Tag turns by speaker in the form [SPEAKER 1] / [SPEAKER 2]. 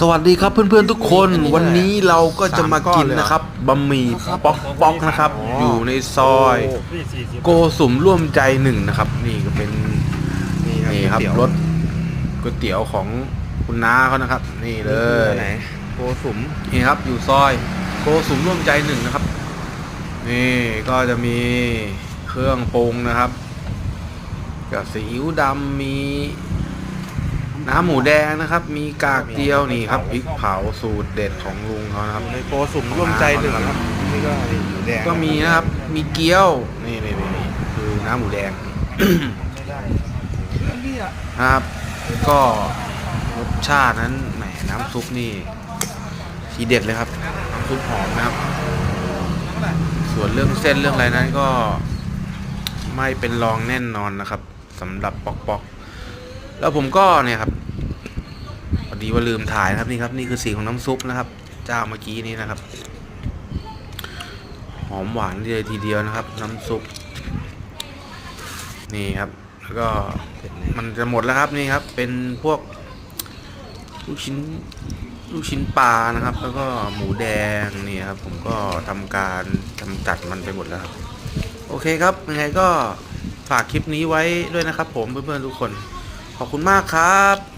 [SPEAKER 1] สวัสดีครับเพื่อนๆทุกคนวันนี้เราก็จะมากินนะครับบะหมี่ป๊อกป๊อกนะครับ อยู่ในซอย โกสุมร่วมใจหนึ่งนะครับ นี่ก็เป็นนี่ครับรถก๋วยเตี๋ยวของคุณน้าเขานะครับ นี่เลย
[SPEAKER 2] ไหนโกสุม
[SPEAKER 1] นี่ครับ อยู่ซอย โกสุมร่วมใจหนึ่งนะครับ นี่ก็จะมีเครื่องปรุงนะครับ กับซีอิ๊วดำมี น้ำหมูแดงนะครับ มีกากเจียวนี่ครับพริกเผาสูตรเด็ดของลุงเขานะครับ
[SPEAKER 2] ในโกสุมร่วมใจหนึ่งครับนี่ก็นี่หมูแดง
[SPEAKER 1] ก็มีนะครับ มีเกี๊ยวนี่นี่นี่นี่คือน้ำหมูแดงนะครับ ก็รสชาตินั้นแหมน้ำซุปนี่ทีเด็ดเลยครับน้ำซุปหอมนะครับ ส่วนเรื่องเส้นเรื่องอะไรนั้นก็ไม่เป็นรองแน่นอนนะครับสำหรับปอกปอกแล้วผมก็เนี่ยครับพ อดีว่าลืมถ่ายนะครับนี่ครับนี่คือสีของน้ำซุปนะครับ เจ้าเมื่อกี้นี้นะครับ หอมหวานเลยทีเดียวนะครับ น้ำซุป นี่ครับ แล้วก็มันจะหมดแล้วครับนี่ครับ เป็นพวก ลูกชิ้นลูกชิ้นปลานะครับ แล้วก็หมูแดงนี่ครับ ผมก็ทำการกำจัดมันไปหมดแล้วครับ โอเคครับยังไงก็ฝากคลิปนี้ไว้ด้วยนะครับ ผมเพื่อนๆทุกคน ขอบคุณมากครับ